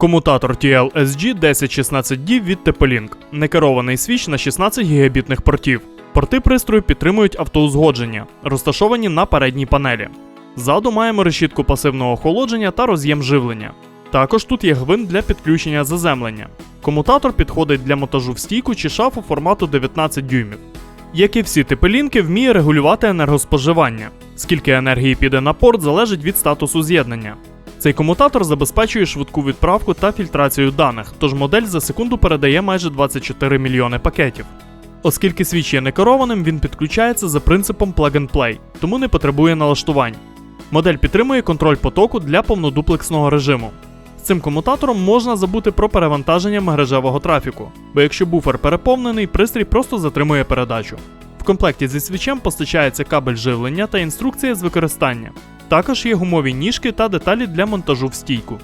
Комутатор TLSG 1016D від TP-Link. Некерований свіч на 16 гігабітних портів. Порти пристрою підтримують автоузгодження, розташовані на передній панелі. Ззаду маємо решітку пасивного охолодження та роз'єм живлення. Також тут є гвинт для підключення заземлення. Комутатор підходить для монтажу в стійку чи шафу формату 19 дюймів. Як і всі типи лінки, вміє регулювати енергоспоживання. Скільки енергії піде на порт, залежить від статусу з'єднання. Цей комутатор забезпечує швидку відправку та фільтрацію даних, тож модель за секунду передає майже 24 мільйони пакетів. Оскільки свіч є некерованим, він підключається за принципом plug-and-play, тому не потребує налаштувань. Модель підтримує контроль потоку для повнодуплексного режиму. З цим комутатором можна забути про перевантаження мережевого трафіку, бо якщо буфер переповнений, пристрій просто затримує передачу. В комплекті зі свічем постачається кабель живлення та інструкція з використання. Також є гумові ніжки та деталі для монтажу в стійку.